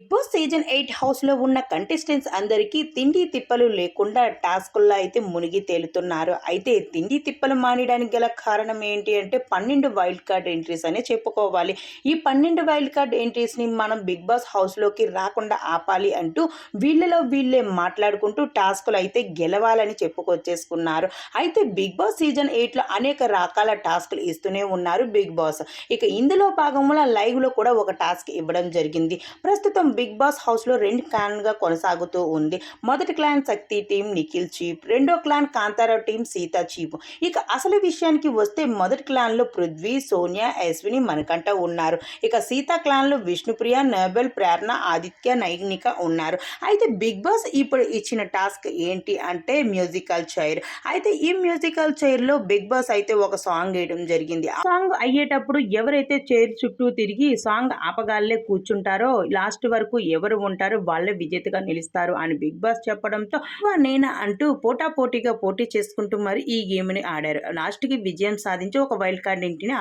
Big boss season eight హౌస్లో ఉన్న contestants అందరికీ తిండి తిప్పలు లేకుండా టాస్కుల్లో అయితే మునిగి తేలుతున్నారు. అయితే తిండి తిప్పలు మానేయడానికి గల కారణం ఏంటి అంటే పన్నెండు వైల్డ్ కార్డ్ ఎంట్రీస్ అనే చెప్పుకోవాలి. ఈ పన్నెండు వైల్డ్ కార్డ్ ఎంట్రీస్ని మనం బిగ్ బాస్ హౌస్లోకి రాకుండా ఆపాలి అంటూ వీళ్ళలో వీళ్ళే మాట్లాడుకుంటూ టాస్కులు అయితే గెలవాలని చెప్పుకొచ్చేసుకున్నారు. అయితే బిగ్ బాస్ సీజన్ ఎయిట్లో అనేక రకాల టాస్కులు ఇస్తూనే ఉన్నారు బిగ్ బాస్. ఇక ఇందులో భాగంలో లైవ్లో కూడా ఒక టాస్క్ ఇవ్వడం జరిగింది. ప్రస్తుతం బిగ్ బాస్ హౌస్లో రెండు క్లాన్గా కొనసాగుతూ ఉంది. మొదటి clan Shakti team Nikhil chief రెండో clan Kantara team Seetha chief ఇక అసలు విషయానికి వస్తే మొదటి క్లాన్లో పృథ్వీ సోనియా అశ్విని మనకంట ఉన్నారు. ఇక సీతా క్లాన్లో విష్ణుప్రియ నోబెల్ ప్రేరణ ఆదిత్య నైనిక ఉన్నారు. అయితే బిగ్ బాస్ ఇప్పుడు ఇచ్చిన టాస్క్ ఏంటి అంటే మ్యూజికల్ చైర్. అయితే ఈ మ్యూజికల్ చైర్లో బిగ్ బాస్ అయితే ఒక సాంగ్ వేయడం జరిగింది. ఆ సాంగ్ అయ్యేటప్పుడు ఎవరైతే చైర్ చుట్టూ తిరిగి సాంగ్ ఆపగాళ్ళే కూర్చుంటారో లాస్ట్ వరకు వరకు ఎవరు ఉంటారో వాళ్ళే విజేతగా నిలుస్తారు అని బిగ్ బాస్ చెప్పడంతో నేనా అంటూ పోటా పోటీగా పోటీ చేసుకుంటూ మరి ఈ గేమ్ని ఆడారు. లాస్ట్కి విజయం సాధించి ఒక వైల్డ్ కార్డ్ ఇంటిని